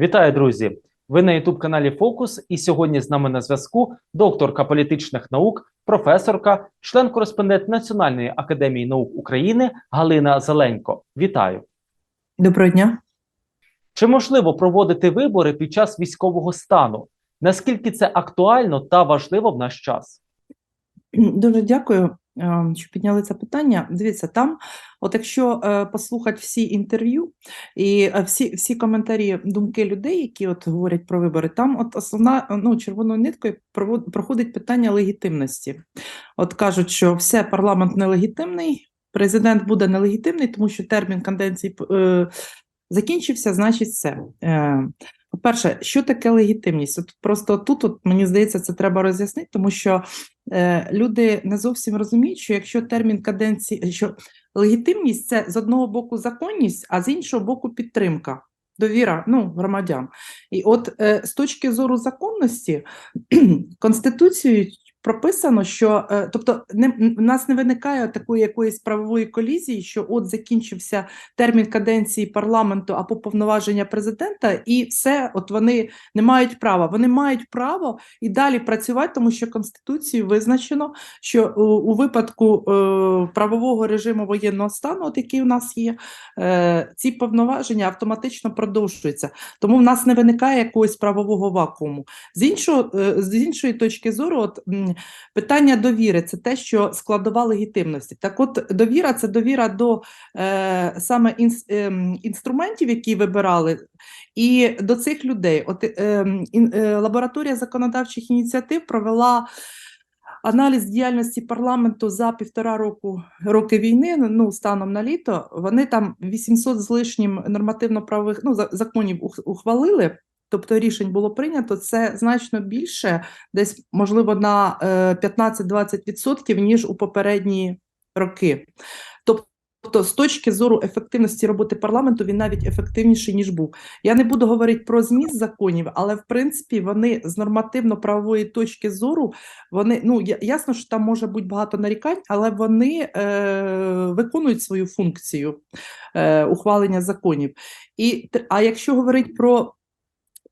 Вітаю, друзі! Ви на youtube каналі Фокус, і сьогодні з нами на зв'язку докторка політичних наук, професорка, член-кореспондент Національної академії наук України Галина Зеленко. Вітаю! Доброго дня. Чи можливо проводити вибори під час військового стану? Наскільки це актуально та важливо в наш час? Дуже дякую, що підняли це питання. Дивіться, там, от якщо е, послухати всі інтерв'ю і е, всі, всі коментарі, думки людей, які от говорять про вибори, там от основна ну, червоною ниткою проходить питання легітимності. От кажуть, що все парламент нелегітимний, президент буде нелегітимний, тому що термін каденції е, закінчився, значить все. Е, по-перше, що таке легітимність? От просто тут, от, мені здається, це треба роз'яснити, тому що е, люди не зовсім розуміють, що якщо термін каденції, що легітимність це з одного боку законність, а з іншого боку підтримка, довіра ну, громадян. І от е, з точки зору законності, Конституцією прописано, що е, тобто не, в нас не виникає такої якоїсь правової колізії, що от закінчився термін каденції парламенту або повноваження президента, і все, от вони не мають права. Вони мають право і далі працювати, тому що Конституцією визначено, що у, у випадку е, правового режиму воєнного стану, от який у нас є, е, ці повноваження автоматично продовжуються. Тому в нас не виникає якогось правового вакууму. З іншого, е, з іншої точки зору, от питання довіри це те, що складова легітимності. Так, от довіра це довіра до е, саме інс, ем, інструментів, які вибирали, і до цих людей. От е, е, лабораторія законодавчих ініціатив провела. Аналіз діяльності парламенту за півтора року роки війни, ну станом на літо, вони там 800 з лишнім нормативно-правових ну, законів ухвалили, тобто рішень було прийнято. Це значно більше, десь можливо на е, 15-20%, ніж у попередні роки. Тобто, з точки зору ефективності роботи парламенту, він навіть ефективніший ніж був. Я не буду говорити про зміст законів, але в принципі вони з нормативно-правової точки зору вони ну ясно, що там може бути багато нарікань, але вони е, виконують свою функцію е, ухвалення законів. І а якщо говорити про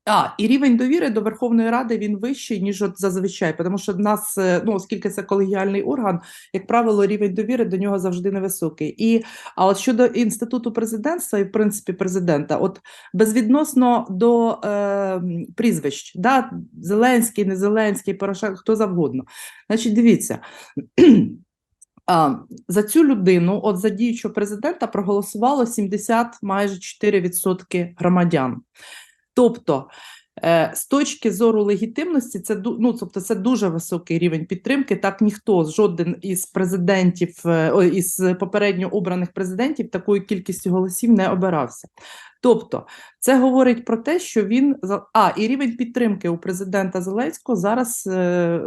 а, і рівень довіри до Верховної Ради він вищий, ніж от зазвичай, тому що в нас, е, ну, оскільки це колегіальний орган, як правило, рівень довіри до нього завжди невисокий. І, а от щодо інституту президентства і, в принципі, президента, от безвідносно до е, прізвищ, да, Зеленський, не Зеленський, Порошенко, хто завгодно. Значить, дивіться. За цю людину, от за діючого президента, проголосувало 70 майже 4% громадян. Тобто, е, з точки зору легітимності, це ну, тобто, це дуже високий рівень підтримки. Так ніхто жоден із президентів, е, із попередньо обраних президентів такою кількістю голосів не обирався. Тобто, це говорить про те, що він а і рівень підтримки у президента Зеленського зараз е,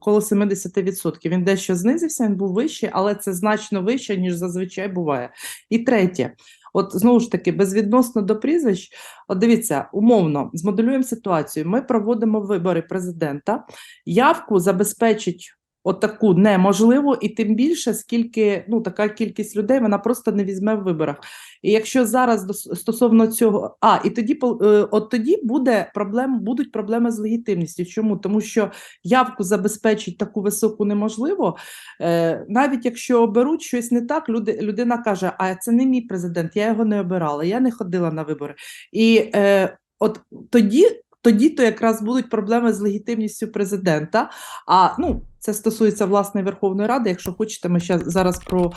коло 70%. Він дещо знизився, він був вищий, але це значно вище, ніж зазвичай буває. І третє, от знову ж таки, безвідносно до прізвищ, от дивіться, умовно змоделюємо ситуацію. Ми проводимо вибори президента. Явку забезпечить. Отаку неможливо, і тим більше, скільки ну така кількість людей вона просто не візьме в виборах. І якщо зараз стосовно цього, а і тоді е, от тоді буде проблем, будуть проблеми з легітимністю. Чому? Тому що явку забезпечить таку високу неможливо. Е, навіть якщо оберуть щось не так, люди, людина каже: А це не мій президент, я його не обирала, я не ходила на вибори. І е, от тоді. Тоді то якраз будуть проблеми з легітимністю президента. А ну це стосується власне Верховної Ради. Якщо хочете, ми ще зараз про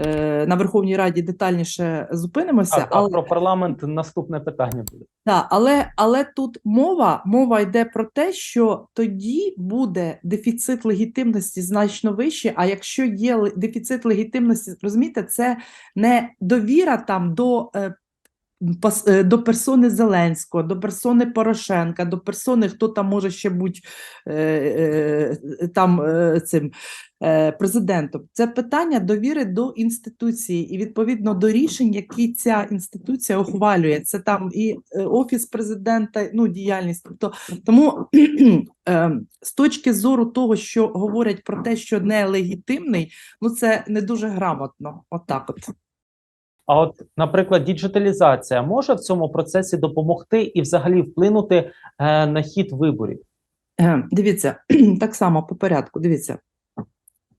е, на Верховній Раді детальніше зупинимося. Так, але а про парламент наступне питання буде. так, але, але тут мова, мова йде про те, що тоді буде дефіцит легітимності значно вищий. А якщо є дефіцит легітимності, розумієте, це не довіра там до. е, До персони Зеленського, до персони Порошенка, до персони, хто там може ще бути е, е, там е, цим е, президентом. Це питання довіри до інституції і відповідно до рішень, які ця інституція ухвалює. Це там і е, офіс президента, ну діяльність. Тобто тому е, з точки зору того, що говорять про те, що нелегітимний, ну це не дуже грамотно. Отак, от. А от, наприклад, діджиталізація може в цьому процесі допомогти і взагалі вплинути е, на хід виборів? Е, Дивіться, так само по порядку. Дивіться.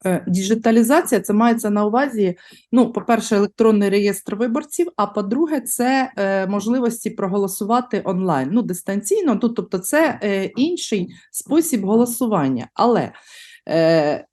Е, Діджиталізація це мається на увазі. Ну, по-перше, електронний реєстр виборців. А по-друге, це е, можливості проголосувати онлайн, ну дистанційно. Ну, тобто, це е, інший спосіб голосування. Але е,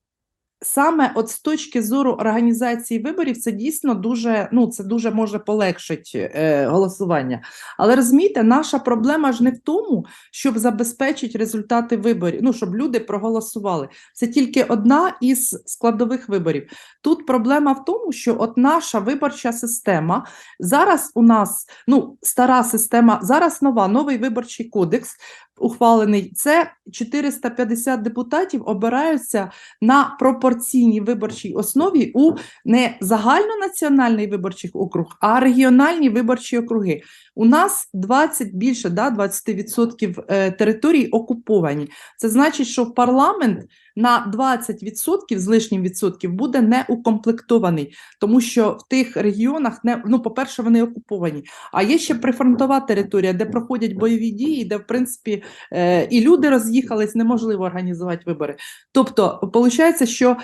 саме от з точки зору організації виборів, це дійсно дуже ну це дуже може полегшити е, голосування. Але розумієте, наша проблема ж не в тому, щоб забезпечити результати виборів, ну щоб люди проголосували. Це тільки одна із складових виборів. Тут проблема в тому, що от наша виборча система зараз у нас ну стара система, зараз нова, новий виборчий кодекс. Ухвалений це 450 депутатів обираються на пропорційній виборчій основі у не загальнонаціональний виборчий округ, а регіональні виборчі округи. У нас 20 більше да, 20% е, територій окуповані. Це значить, що парламент на 20% з лишнім відсотків буде не укомплектований, тому що в тих регіонах не ну, по-перше, вони окуповані. А є ще прифронтова територія, де проходять бойові дії, де в принципі е, і люди роз'їхались, неможливо організувати вибори. Тобто, виходить, що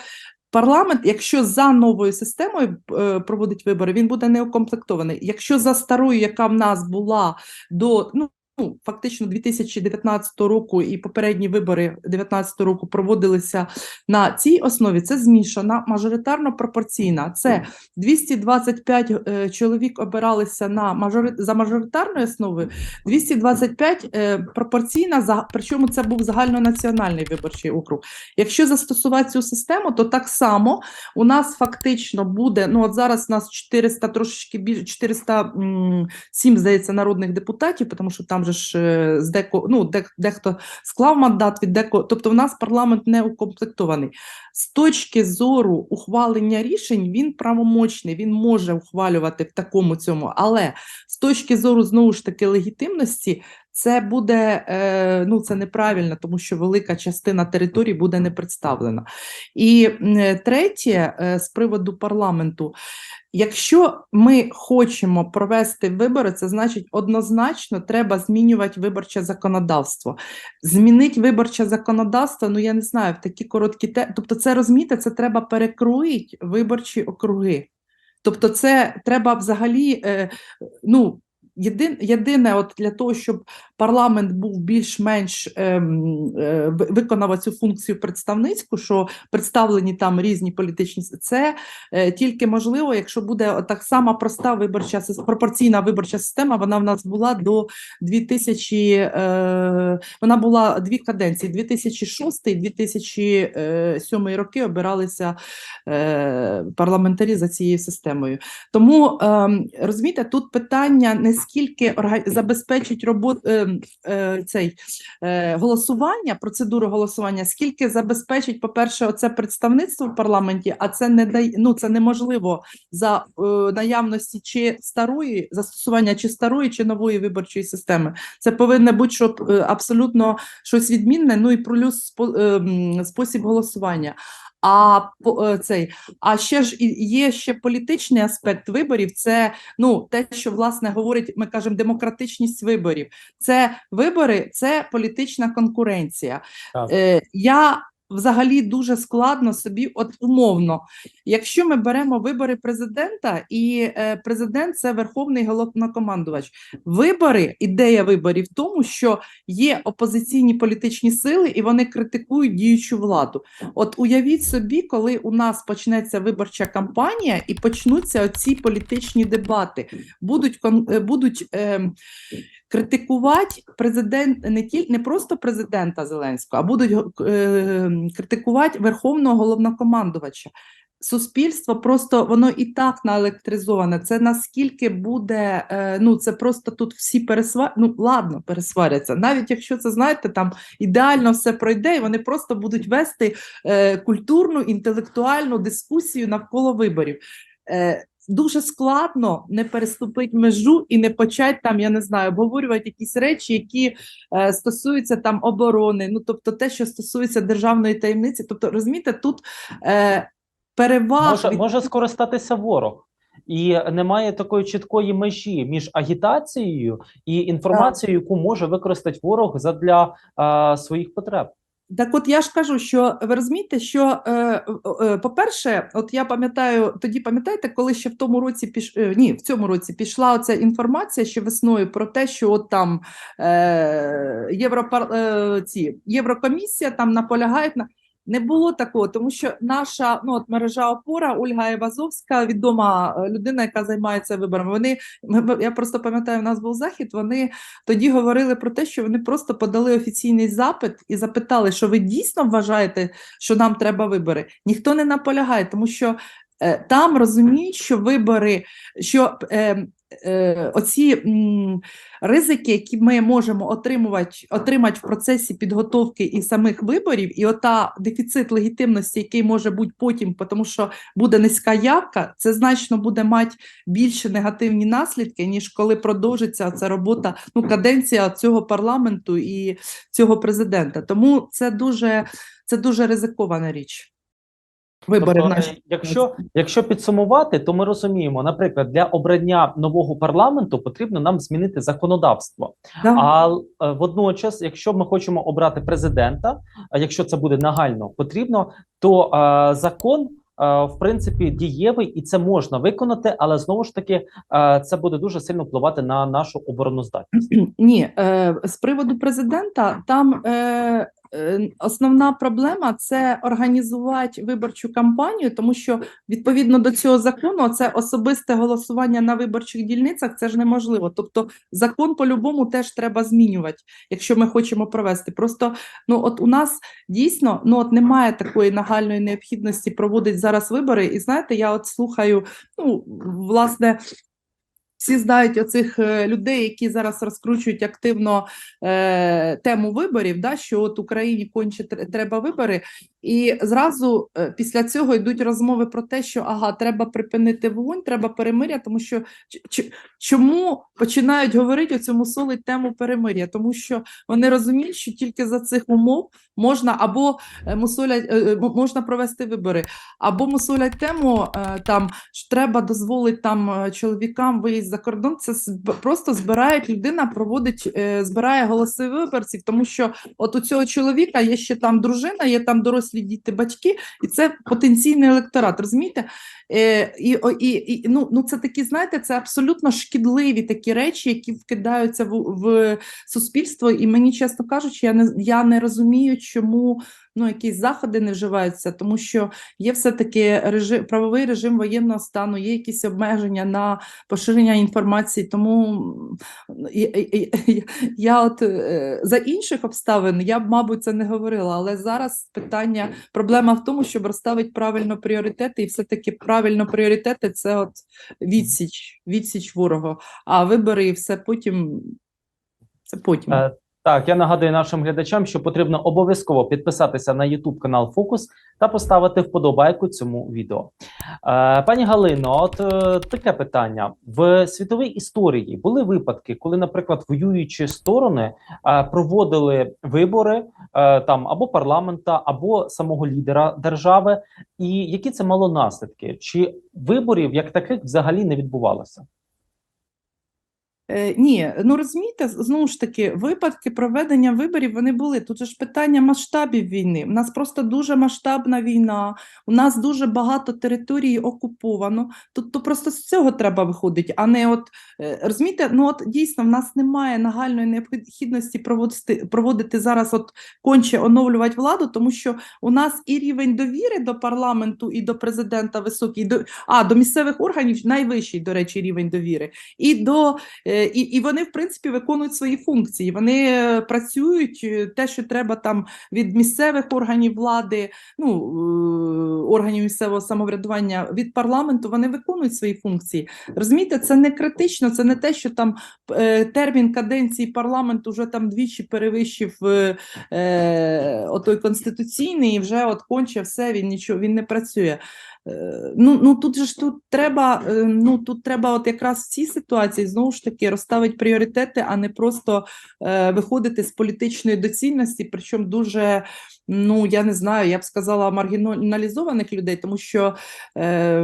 Парламент, якщо за новою системою е, проводить вибори, він буде неукомплектований. Якщо за старою, яка в нас була до ну. Ну, фактично 2019 року і попередні вибори 2019 року проводилися на цій основі. Це змішана, мажоритарно пропорційна. Це 225 е, чоловік обиралися на мажори... за мажоритарною основою, 225 е, пропорційна, за... причому це був загальнонаціональний виборчий округ. Якщо застосувати цю систему, то так само у нас фактично буде. Ну от зараз у нас 400 трошечки більше 407, здається, народних депутатів, тому що там же ж е, з деко, ну, де, дехто склав мандат від деко, тобто в нас парламент не укомплектований. З точки зору ухвалення рішень він правомочний, він може ухвалювати в такому цьому, але з точки зору знову ж таки легітимності. Це буде е, ну це неправильно, тому що велика частина території буде не представлена. І третє, е, з приводу парламенту, якщо ми хочемо провести вибори, це значить однозначно треба змінювати виборче законодавство. Змінити виборче законодавство, ну я не знаю, в такі короткі те, тобто, це розумієте, це треба перекроїти виборчі округи. Тобто, це треба взагалі, е, ну. Єдин, єдине, от для того, щоб парламент був більш-менш ем, е, виконав цю функцію представницьку, що представлені там різні політичні, це е, тільки можливо, якщо буде так само проста виборча пропорційна виборча система. Вона в нас була до 2000, е, вона була дві каденції: 2006 і 2007 роки обиралися е, парламентарі за цією системою. Тому ем, розумієте, тут питання не скільки орга- забезпечить роботу ем, е, цей е, голосування, процедуру голосування, скільки забезпечить, по-перше, оце представництво в парламенті, а це не дає, ну це неможливо за е, наявності чи старої застосування чи старої, чи нової виборчої системи. Це повинно бути щоб е, абсолютно щось відмінне. Ну і плюс спо- спосіб голосування. А е, цей, а ще ж є ще політичний аспект виборів. Це ну те, що власне говорить, ми кажемо, демократичність виборів. Це вибори, це політична конкуренція. Так. Е, я взагалі дуже складно собі, от умовно, якщо ми беремо вибори президента, і е, президент це верховний головнокомандувач. Вибори, ідея виборів в тому, що є опозиційні політичні сили, і вони критикують діючу владу. От уявіть собі, коли у нас почнеться виборча кампанія і почнуться оці політичні дебати, будуть е, будуть. ем, критикувати президент не тільки не просто президента Зеленського, а будуть е, критикувати верховного головнокомандувача. Суспільство просто воно і так наелектризоване. Це наскільки буде, е, ну це просто тут всі пересвар... ну ладно, пересваряться. Навіть якщо це знаєте, там ідеально все пройде, і вони просто будуть вести е, культурну інтелектуальну дискусію навколо виборів. Е, дуже складно не переступити межу і не почати там, я не знаю, обговорювати якісь речі, які е, стосуються там оборони, ну тобто те, що стосується державної таємниці. Тобто, розумієте, тут е, переваг Може, від може скористатися ворог. і немає такої чіткої межі між агітацією і інформацією, яку може використати ворог задля е, своїх потреб. Так от я ж кажу, що ви розумієте, що, е, е, по-перше, от я пам'ятаю, тоді пам'ятаєте, коли ще в тому році піш... е, ні, в цьому році пішла оця інформація ще весною про те, що от там е, Європар... ці, Єврокомісія там наполягають на. Не було такого, тому що наша ну от мережа опора Ольга Івазовська, відома е, людина, яка займається виборами. Вони я просто пам'ятаю, у нас був захід. Вони тоді говорили про те, що вони просто подали офіційний запит і запитали, що ви дійсно вважаєте, що нам треба вибори. Ніхто не наполягає, тому що там розуміють, що вибори, що е, е, оці м, ризики, які ми можемо отримувати, отримати в процесі підготовки і самих виборів, і ота дефіцит легітимності, який може бути потім, тому що буде низька явка, це значно буде мати більше негативні наслідки, ніж коли продовжиться ця робота, ну каденція цього парламенту і цього президента. Тому це дуже, це дуже ризикована річ. Вибори Тобто, нашій е, якщо, якщо підсумувати, то ми розуміємо, наприклад, для обрання нового парламенту потрібно нам змінити законодавство. Да. А е, водночас, якщо ми хочемо обрати президента, а якщо це буде нагально потрібно, то е, закон. е, В принципі, дієвий і це можна виконати, але знову ж таки це буде дуже сильно впливати на нашу обороноздатність. Ні, е, з приводу президента, там основна проблема це організувати виборчу кампанію, тому що відповідно до цього закону це особисте голосування на виборчих дільницях це ж неможливо. Тобто закон по-любому теж треба змінювати, якщо ми хочемо провести. Просто ну от у нас дійсно ну от немає такої нагальної необхідності проводити зараз вибори. І знаєте, я от слухаю, ну власне. Всі знають оцих е, людей, які зараз розкручують активно е, тему виборів, да, що от Україні конче треба вибори, і зразу е, після цього йдуть розмови про те, що ага, треба припинити вогонь, треба перемиря, тому що чому починають говорити оцю мусолить тему перемиря? Тому що вони розуміють, що тільки за цих умов можна або е, мусолять е, можна провести вибори, або мусолять тему там що треба дозволити там чоловікам виїзд за кордон. Це просто збирають людина, проводить, збирає голоси виборців, тому що от у цього чоловіка є ще там дружина, є там дорослі діти, батьки, і це потенційний електорат. Розумієте? Е, і, і, і ну, ну це такі, знаєте, це абсолютно шкідливі такі речі, які вкидаються в, в суспільство. І мені, чесно кажучи, я не я не розумію, чому ну якісь заходи не вживаються, тому що є все-таки режим, правовий режим воєнного стану, є якісь обмеження на поширення інформації. Тому я, от е, за інших обставин я б, мабуть, це не говорила. Але зараз питання, проблема в тому, щоб розставити правильно пріоритети, і все-таки правильно пріоритети це от відсіч, відсіч ворога. А вибори і все потім. Це потім. Так, я нагадую нашим глядачам, що потрібно обов'язково підписатися на YouTube канал Фокус та поставити вподобайку цьому відео. Е, Пані Галино, от е, таке питання: в світовій історії були випадки, коли, наприклад, воюючі сторони е, проводили вибори е, там або парламента, або самого лідера держави, і які це мало наслідки? Чи виборів як таких взагалі не відбувалося? Е, ні, ну розумієте, знову ж таки, випадки проведення виборів вони були. Тут ж питання масштабів війни. У нас просто дуже масштабна війна, у нас дуже багато території окуповано. Тут то просто з цього треба виходити, а не от е, розумієте, ну от дійсно в нас немає нагальної необхідності проводити, проводити зараз, от конче оновлювати владу, тому що у нас і рівень довіри до парламенту і до президента високий, до а до місцевих органів найвищий, до речі, рівень довіри, і до Е, І, і вони, в принципі, виконують свої функції. Вони е, працюють е, те, що треба там від місцевих органів влади, ну е, органів місцевого самоврядування від парламенту. Вони виконують свої функції. Розумієте, це не критично, це не те, що там термін каденції парламенту вже там двічі перевищив е, отой конституційний, і вже от конче все. Він нічого він не працює. Е, Ну, ну тут ж тут треба, е, ну тут треба, от якраз в цій ситуації знову ж таки розставити пріоритети, а не просто е, виходити з політичної доцільності, причому дуже Ну, я не знаю, я б сказала маргіналізованих людей, тому що е,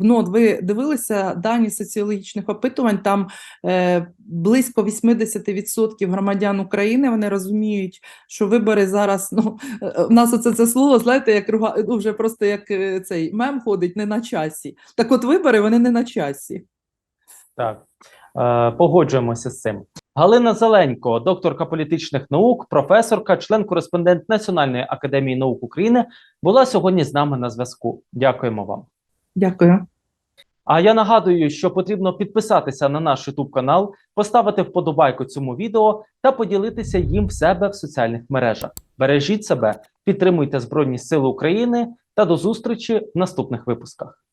ну, от ви дивилися дані соціологічних опитувань, там е, близько 80% громадян України вони розуміють, що вибори зараз, ну, е, в нас оце це слово, знаєте, як руга- ну, вже просто як е, цей мем ходить, не на часі. Так от вибори вони не на часі. Так, е, погоджуємося з цим. Галина Зеленько, докторка політичних наук, професорка, член-кореспондент Національної академії наук України, була сьогодні з нами на зв'язку. Дякуємо вам. Дякую. А я нагадую, що потрібно підписатися на наш YouTube канал, поставити вподобайку цьому відео та поділитися їм в себе в соціальних мережах. Бережіть себе, підтримуйте Збройні Сили України та до зустрічі в наступних випусках.